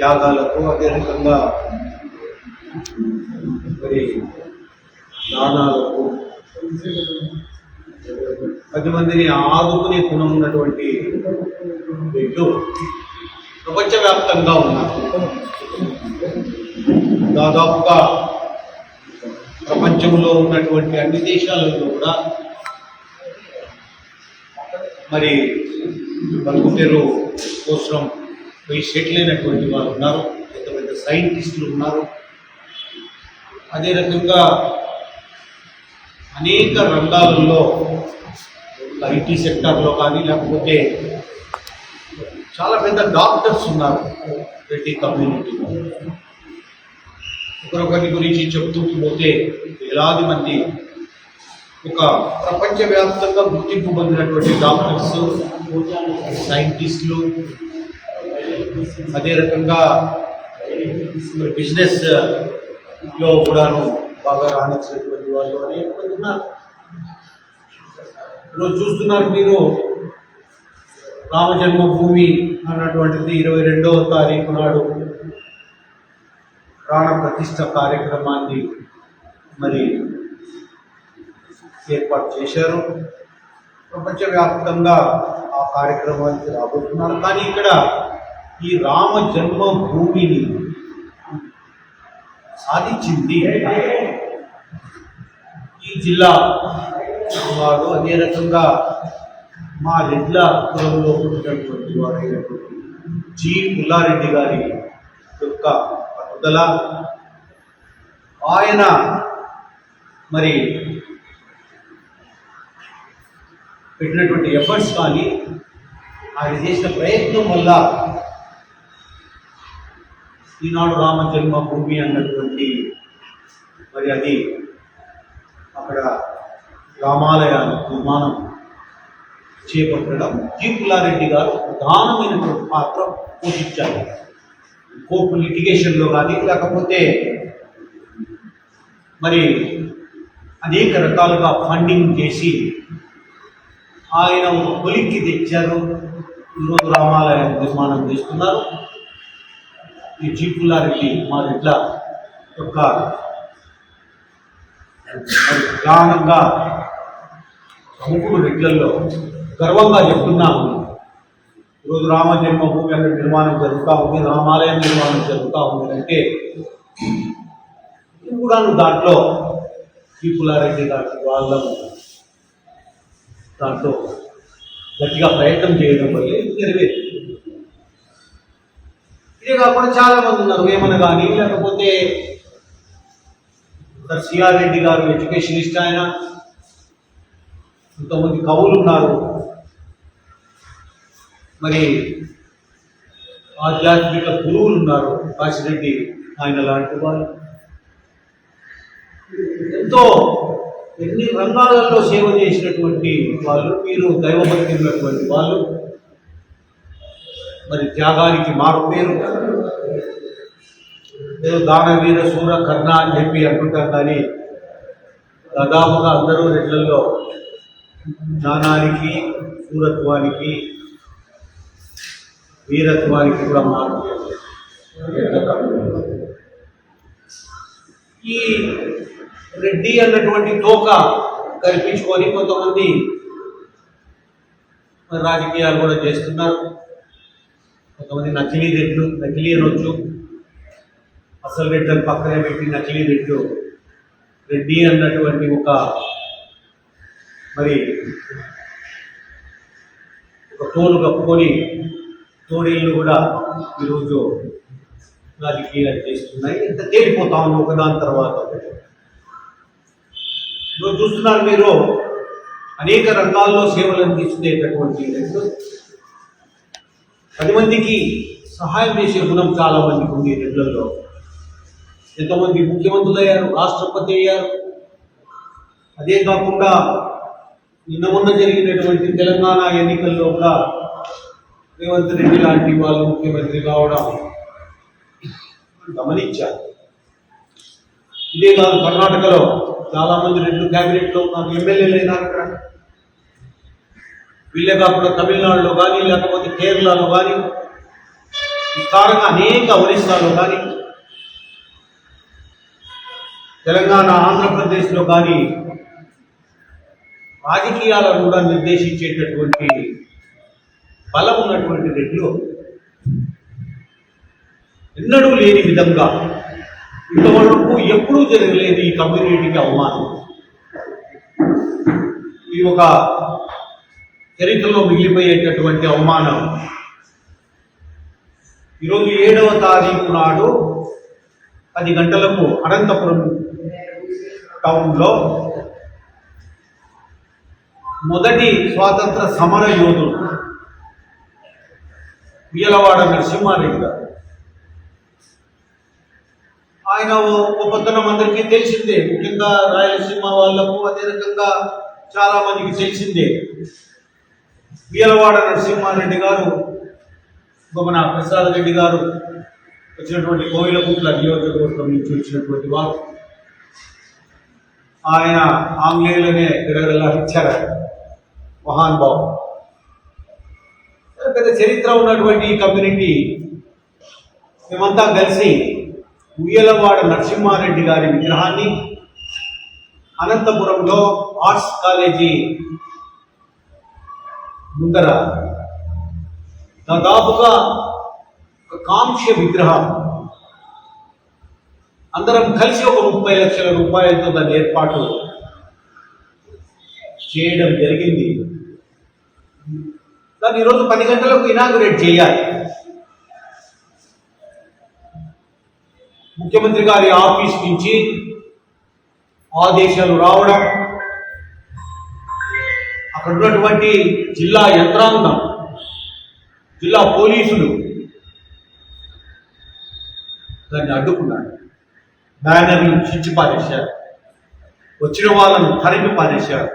త్యాగాలకు అదేవిధంగా మరి దానాలకు పది మందిని ఆదుకునే గుణం ఉన్నటువంటి వ్యక్తులు ప్రపంచవ్యాప్తంగా ఉన్నారు. దాదాపుగా ప్రపంచంలో ఉన్నటువంటి అన్ని దేశాలలో కూడా మరి బతుకుతెరు కోసం పోయి సెటిల్ అయినటువంటి వారు ఉన్నారు పెద్ద పెద్ద సైంటిస్టులు ఉన్నారు. అదే రకంగా అనేక రంగాలలో ఐటీ సెక్టార్లో కానీ లేకపోతే చాలా పెద్ద డాక్టర్స్ ఉన్నారు రెడ్డి కమ్యూనిటీలో ఒకరొకరి గురించి చెప్తూ పోతే వేలాది మంది ఒక ప్రపంచవ్యాప్తంగా గుర్తింపు పొందినటువంటి డాక్టర్స్ సైంటిస్టులు అదే రకంగా బిజినెస్లో కూడాను బాగా రాణించినటువంటి వాళ్ళు అనేక ఉన్నారు. ఈరోజు చూస్తున్నారు మీరు రామ జన్మభూమి అన్నటువంటిది ఇరవై రెండవ తారీఖు నాడు ప్రాణ ప్రతిష్ట కార్యక్రమాన్ని మరి ఏర్పాటు చేశారు. ప్రపంచవ్యాప్తంగా ఆ కార్యక్రమానికి రాబోతున్నారు. కానీ ఇక్కడ ఈ రామ జన్మభూమిని సాధించింది ఈ జిల్లా వారు అదే రకంగా మా రెడ్ల కులంలో ఉన్నటువంటి వారైనటువంటి జి. పుల్లారెడ్డి గారి యొక్క పట్టుదల. ఆయన మరి పెట్టినటువంటి ఎఫర్ట్స్ కానీ ఆయన చేసిన ప్రయత్నం వల్ల ఈనాడు రామ జన్మభూమి అన్నటువంటి మరి అది అక్కడ రామాలయాలు నిర్మాణం చేపట్టడం. జీ పుల్లారెడ్డి గారు ప్రధానమైనటువంటి పాత్ర పోషించారు. కోర్టు లిటిగేషన్లో కానీ లేకపోతే మరి అనేక రకాలుగా ఫండింగ్ చేసి ఆయన ఒక కొలిక్కి తెచ్చారు. ఈరోజు రామాలయం నిర్మాణం చేస్తున్నారు. ఈ జీ మా రెడ్ల యొక్క ప్రధానంగా ప్రముఖుడు రెడ్లలో గర్వంగా చెప్తున్నాము. ఈరోజు రామ జన్మభూమి అక్కడ నిర్మాణం జరుగుతూ ఉంది రామాలయం నిర్మాణం జరుగుతూ ఉంది అంటే కూడా దాంట్లో జీపులారెడ్డి దాంట్లో వాళ్ళ దాంట్లో గట్టిగా ప్రయత్నం చేయడం వల్లే నెరవేరుతుంది. ఇదే కాకుండా చాలా మంది ఉన్నారు. వేమన కానీ లేకపోతే సిఆర్ రెడ్డి గారు ఎడ్యుకేషనిస్ట్ ఆయన కొంతమంది కవులు ఉన్నారు. మరి ఆధ్యాత్మిక గురువులు ఉన్నారు. కాశిరెడ్డి ఆయన లాంటి వాళ్ళు ఎంతో ఎన్ని రంగాలలో సేవ చేసినటువంటి వాళ్ళు మీరు దైవభక్తి ఉన్నటువంటి వాళ్ళు. మరి త్యాగానికి మారు పేరు. ఏదో దానవీర సూర కర్ణ అని చెప్పి అంటుంటారు కానీ దాదాపుగా అందరూ రెడ్లలో దానానికి సూరత్వానికి వీరత్వానికి కూడా మారు ఈ రెడ్డి అన్నటువంటి తోక కల్పించుకొని కొంతమంది రాజకీయాలు కూడా చేస్తున్నారు. కొంతమంది నకిలీ రెడ్లు నకిలీ అనొచ్చు అసలు రెడ్లను పక్కనే పెట్టి నకిలీ రెడ్లు రెడ్డి అన్నటువంటి ఒక మరి ఒక తోలు కప్పుకొని తోడేళ్ళు కూడా ఈరోజు రాజకీయాలు చేస్తున్నాయి. ఇంత తేలిపోతా ఉంది ఒకదాని తర్వాత ఒకటి. ఈరోజు చూస్తున్నారు మీరు అనేక రంగాల్లో సేవలు అందించేటటువంటి రెండు పది మందికి సహాయం చేసే గుణం చాలా మందికి ఉంది రెడ్లలో ఎంతోమంది ముఖ్యమంత్రులు అయ్యారు రాష్ట్రపతి అయ్యారు. అదే కాకుండా నిన్న మొన్న జరిగినటువంటి తెలంగాణ ఎన్నికల్లో కూడా రేవంత్ రెడ్డి లాంటి వాళ్ళు ముఖ్యమంత్రి కావడం గమనించారు. ఇదే కాదు కర్ణాటకలో చాలా మంది రెండు క్యాబినెట్లో ఉన్నారు ఎమ్మెల్యేలు అయినారు అక్కడ వీళ్ళే కాకుండా తమిళనాడులో కానీ లేకపోతే కేరళలో కానీ ఈ కారణంగా అనేక ఒరిస్సాలో కానీ తెలంగాణ ఆంధ్రప్రదేశ్లో కానీ రాజకీయాలను కూడా నిర్దేశించేటటువంటి బలం ఉన్నటువంటి రెడ్లు ఎన్నడూ లేని విధంగా ఇంతవరకు ఎప్పుడూ జరగలేదు ఈ కమ్యూనిటీకి అవమానం. ఇది ఒక చరిత్రలో మిగిలిపోయేటటువంటి అవమానం. ఈరోజు ఏడవ తారీఖు నాడు పది గంటలకు అనంతపురం టౌన్లో మొదటి స్వాతంత్ర సమర యోధుడు ఉయ్యలవాడ నరసింహారెడ్డి గారు. ఆయన గొప్పతనం అందరికీ తెలిసిందే. ముఖ్యంగా రాయలసీమ వాళ్ళకు అదే రకంగా చాలా మందికి తెలిసిందే. ఉయ్యలవాడ నరసింహారెడ్డి గారు గమన ప్రసాద్ రెడ్డి గారు వచ్చినటువంటి కోయిలకుంట్ల నియోజకవర్గం నుంచి వచ్చినటువంటి వారు. ఆయన ఆంగ్లేయులనే తిరగలా ఇచ్చారు. మహాన్ బాబు. పెద్ద చరిత్ర ఉన్నటువంటి ఈ కమ్యూనిటీ మేమంతా కలిసి ఉయ్యలవాడ నరసింహారెడ్డి గారి విగ్రహాన్ని అనంతపురంలో ఆర్ట్స్ కాలేజీ ముందర. దాదాపుగా ఒక కాంక్ష విగ్రహం. అందరం కలిసి ఒక ముప్పై లక్షల రూపాయలతో దాని ఏర్పాటు చేయడం జరిగింది. దాన్ని ఈరోజు పది గంటలకు ఇనాగ్రేట్ చేయాలి. ముఖ్యమంత్రి గారి ఆఫీస్ నుంచి ఆదేశాలు రావడం అక్కడ ఉన్నటువంటి జిల్లా యంత్రాంగం జిల్లా పోలీసులు దాన్ని అడ్డుకున్నాడు బ్యానర్లు చిచ్చి పారేశారు. వచ్చిన వాళ్ళను తరిమి పారేశారు.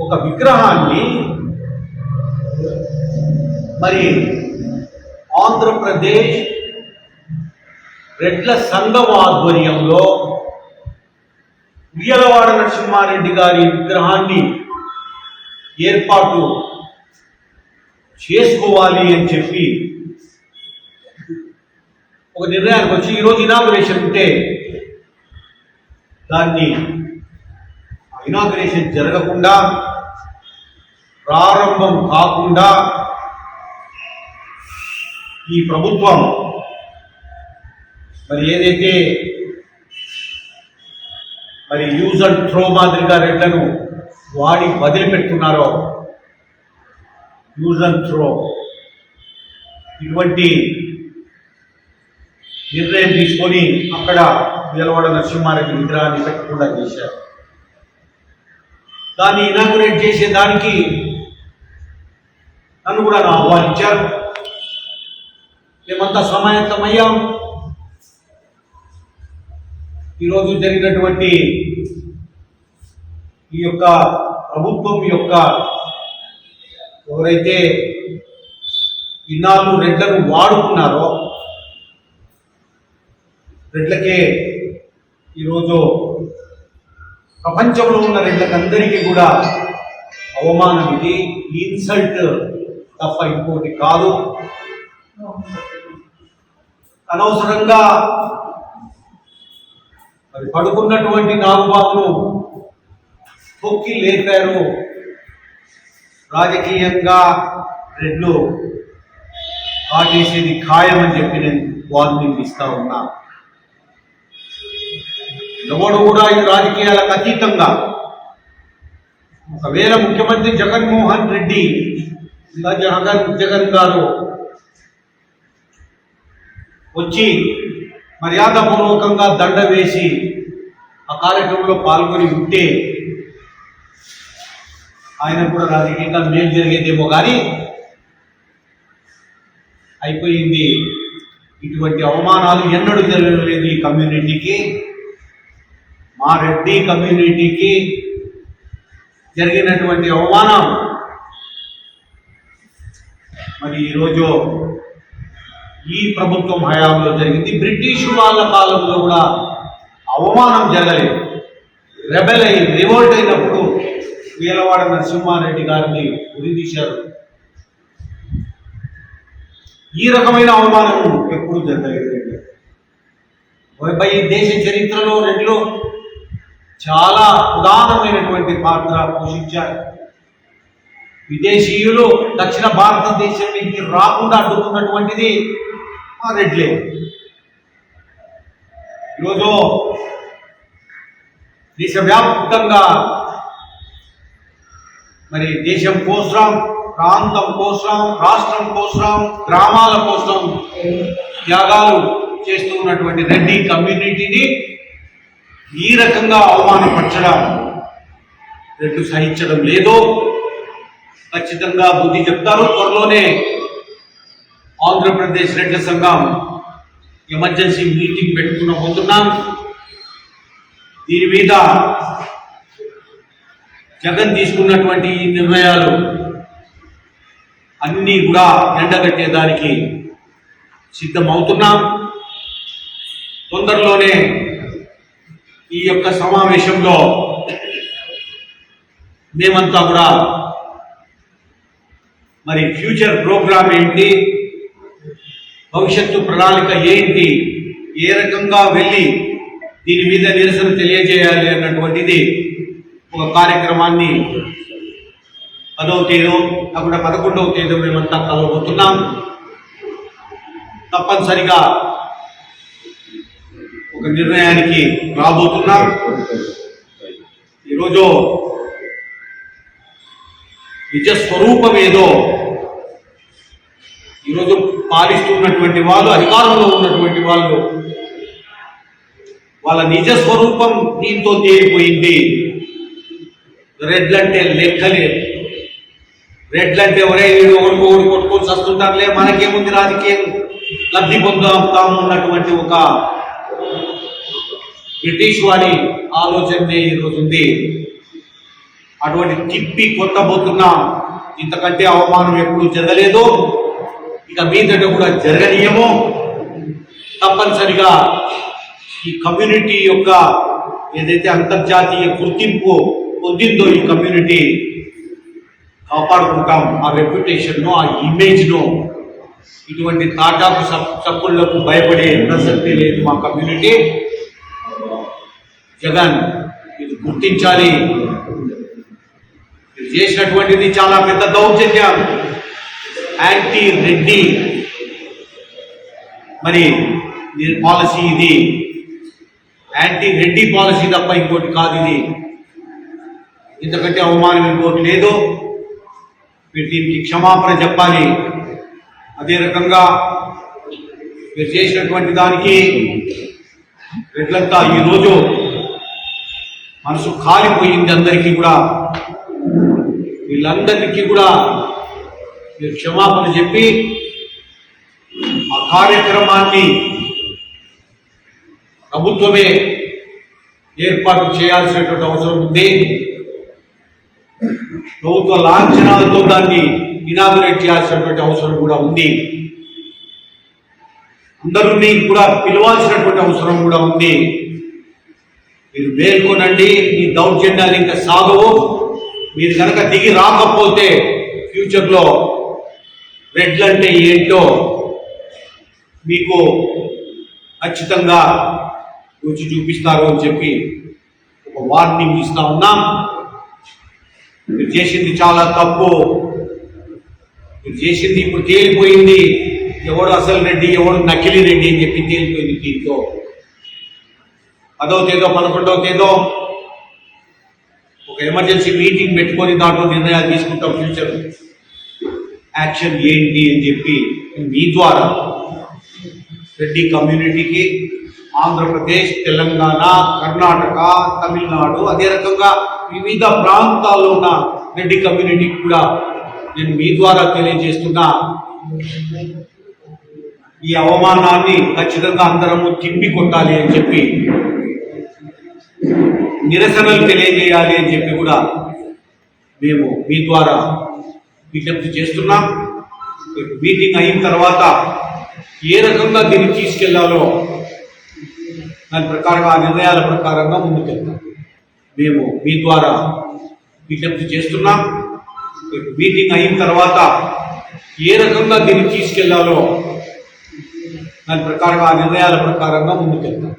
ఒక విగ్రహాన్ని మరి ఆంధ్రప్రదేశ్ రెడ్ల సంఘం ఆధ్వర్యంలో ఉయ్యలవాడ నరసింహారెడ్డి గారి విగ్రహాన్ని ఏర్పాటు చేసుకోవాలి అని చెప్పి ఒక నిర్ణయానికి వచ్చి ఈరోజు ఇనాగ్రేషన్ ఉంటే దాన్ని ఇనాగ్రేషన్ జరగకుండా ప్రారంభం కాకుండా ఈ ప్రభుత్వం మరి ఏదైతే మరి యూజ్ అండ్ త్రో మాదిరిగా రెడ్లను వాడి వదిలిపెడుతున్నారో యూజ్ అండ్ త్రో. ఇటువంటి నిర్ణయం తీసుకొని అక్కడ నిలవడ నరసింహారెడ్డి విగ్రహాన్ని పెట్టకుండా చేశారు. దాన్ని ఇనాగ్రేట్ చేసే దానికి నన్ను కూడా నా ఆహ్వానించారు. మేమంతా సమాయత్తమయ్యాం. ఈరోజు జరిగినటువంటి ఈ యొక్క ప్రభుత్వం యొక్క ఎవరైతే ఇన్నాళ్ళు రెడ్లను వాడుకున్నారో రెడ్లకే ఈరోజు ప్రపంచంలో ఉన్న రెడ్లకందరికీ కూడా అవమానం ఇది. ఇన్సల్ట్ తప్ప ఇంకోటి కాదు. అనవసరంగా మరి పడుకున్నటువంటి నాగుబాతును తొక్కి లేపారు. రాజకీయంగా రెడ్లు కాటేసేది ఖాయమని చెప్పి నేను వార్నింగ్ ఇస్తా ఉన్నా. ఎవడు కూడా ఈ రాజకీయాలకు అతీతంగా ఒకవేళ ముఖ్యమంత్రి జగన్మోహన్ రెడ్డి జగన్ జగన్ గారు వచ్చి మర్యాదపూర్వకంగా దండ వేసి ఆ కార్యక్రమంలో పాల్గొని ఉంటే ఆయన కూడా రాజకీయంగా మేలు జరిగేదేమో కానీ అయిపోయింది. ఇటువంటి అవమానాలు ఎన్నడూ జరగలేదు ఈ కమ్యూనిటీకి. మా రెడ్డి కమ్యూనిటీకి జరిగినటువంటి అవమానం. మరి ఈరోజు ఈ ప్రభుత్వం హయాంలో జరిగింది. బ్రిటిష్ వాళ్ళ కాలంలో కూడా అవమానం జరగలేదు. రెబెల్ అయి రివోల్ట్ అయినప్పుడు వీలవాడ నరసింహారెడ్డి గారిని ఉరిదీశారు ఈ రకమైన అవమానం ఎప్పుడు జరగలేదు. ఈ దేశ చరిత్రలో రెండులో చాలా ప్రధానమైనటువంటి పాత్ర పోషించారు. విదేశీయులు దక్షిణ భారతదేశం నుంచి రాకుండా అడ్డుకున్నటువంటిది రెడ్ రెడ్లే ఈరోజు దేశవ్యాప్తంగా మరి దేశం కోసం ప్రాంతం కోసం రాష్ట్రం కోసం గ్రామాల కోసం త్యాగాలు చేస్తూ ఉన్నటువంటి రెడ్డి కమ్యూనిటీని ఈ రకంగా అవమానపరచడం రెడ్లు సహించడం లేదు ఖచ్చితంగా బుద్ధి చెప్తారు. త్వరలోనే ఆంధ్రప్రదేశ్ రెడ్డి సంఘం ఎమర్జెన్సీ మీటింగ్ పెట్టుకున్న పోతున్నాం. దీని మీద జగన్ తీసుకున్నటువంటి ఈ నిర్ణయాలు అన్నీ కూడా ఎండగట్టేదానికి సిద్ధమవుతున్నాం. తొందరలోనే ఈ యొక్క సమావేశంలో మేమంతా కూడా మరి ఫ్యూచర్ ప్రోగ్రామ్ ఏంటి భవిష్యత్తు ప్రణాళిక ఏంటి? ఏ రకంగా వెళ్ళి దీని మీద నిరసన తెలియజేయాలి అన్నటువంటిది ఒక కార్యక్రమాన్ని పదవ తేదీ అక్కడ పదకొండవ తేదీ మేమంతా కలవబోతున్నాం తప్పనిసరిగా ఒక నిర్ణయానికి రాబోతున్నాం. ఈరోజు నిజ స్వరూపం ఏదో ఈరోజు పాలిస్తున్నటువంటి వాళ్ళు అధికారంలో ఉన్నటువంటి వాళ్ళు వాళ్ళ నిజ స్వరూపం దీంతో తేలిపోయింది. రెడ్లంటే లెక్కలేదు. రెడ్లంటే ఎవరే వీడు ఒకరికి ఒకటి కొట్టుకొని వస్తుంటారులే మనకేముంది రాజకీయం? లబ్ధి పొందుతాం ఉన్నటువంటి ఒక బ్రిటిష్ వారి ఆలోచనే ఈరోజు ఉంది. అటువంటి తిప్పి కొట్టబోతున్నాం ఇంతకంటే అవమానం ఎప్పుడు జరగలేదు ఇక మీదట కూడా జరగనీయము. తప్పనిసరిగా ఈ కమ్యూనిటీ యొక్క ఏదైతే అంతర్జాతీయ గుర్తింపు పొందిందో ఈ కమ్యూనిటీ కాపాడుకుంటాం. ఆ రెప్యుటేషన్ను ఆ ఇమేజ్ను ఇటువంటి తాటాకు సప్- చప్పుళ్ళకు భయపడే ప్రసక్తి లేదు మా కమ్యూనిటీ. జగన్ ఇది గుర్తించాలి. చేసినటువంటిది చాలా పెద్ద దౌర్జన్యం. యాంటీ రెడ్డి మరి దీని పాలసీ ఇది. యాంటీ రెడ్డి పాలసీ తప్ప ఇంకోటి కాదు ఇది. ఇంతకంటే అవమానం ఇంకోటి లేదు. మీరు దీనికి క్షమాపణ చెప్పాలి. అదే రకంగా మీరు చేసినటువంటి దానికి రెడ్లంతా ఈరోజు మనసు కాలిపోయింది అందరికీ కూడా. వీళ్ళందరికీ కూడా మీరు క్షమాపణ చెప్పి ఆ కార్యక్రమాన్ని ప్రభుత్వమే ఏర్పాటు చేయాల్సినటువంటి అవసరం ఉంది. ప్రభుత్వ లాంఛనాలతో దాన్ని ఇనాగురేట్ చేయాల్సినటువంటి అవసరం కూడా ఉంది. అందరినీ కూడా పిలవాల్సినటువంటి అవసరం కూడా ఉంది. మీరు మేల్కొనండి మీ దౌర్జన్యాలు ఇంకా సాగవు. మీరు కనుక దిగి రాకపోతే ఫ్యూచర్లో రెడ్లు అంటే ఏంటో మీకు ఖచ్చితంగా రుచి చూపిస్తారు అని చెప్పి ఒక వార్నింగ్ ఇస్తా ఉన్నాం. మీరు చేసింది చాలా తప్పు. మీరు చేసింది ఇప్పుడు తేలిపోయింది. ఎవడు అసలు రెడ్డి ఎవడు నకిలీ రెడ్డి అని చెప్పి తేలిపోయింది దీంతో. పదో తేదో పదకొండవ తేదో ఒక ఎమర్జెన్సీ మీటింగ్ పెట్టుకొని దాంట్లో నిర్ణయాలు తీసుకుంటాం ఫ్యూచర్ యాక్షన్ ఏంటి అని చెప్పి మీ ద్వారా రెడ్డి కమ్యూనిటీకి ఆంధ్రప్రదేశ్ తెలంగాణ కర్ణాటక తమిళనాడు అదే రకంగా వివిధ ప్రాంతాల్లో ఉన్న రెడ్డి కమ్యూనిటీకి కూడా నేను మీ ద్వారా తెలియజేస్తున్నా ఈ అవమానాన్ని ఖచ్చితంగా అందరము తిప్పి కొట్టాలి అని చెప్పి నిరసనలు తెలియజేయాలి అని చెప్పి కూడా మేము మీ ద్వారా విజ్ఞప్తి చేస్తున్నాం. మీటింగ్ అయిన తర్వాత ఏ రకంగా దీన్ని తీసుకెళ్ళాలో దాని ప్రకారంగా ఆ నిర్ణయాల ప్రకారంగా ముందుకెళ్తాం మేము మీ ద్వారా విజ్ఞప్తి చేస్తున్నాం. మీటింగ్ అయిన తర్వాత ఏ రకంగా దీన్ని తీసుకెళ్ళాలో దాని ప్రకారంగా ఆ నిర్ణయాల ప్రకారంగా ముందుకెళ్తాం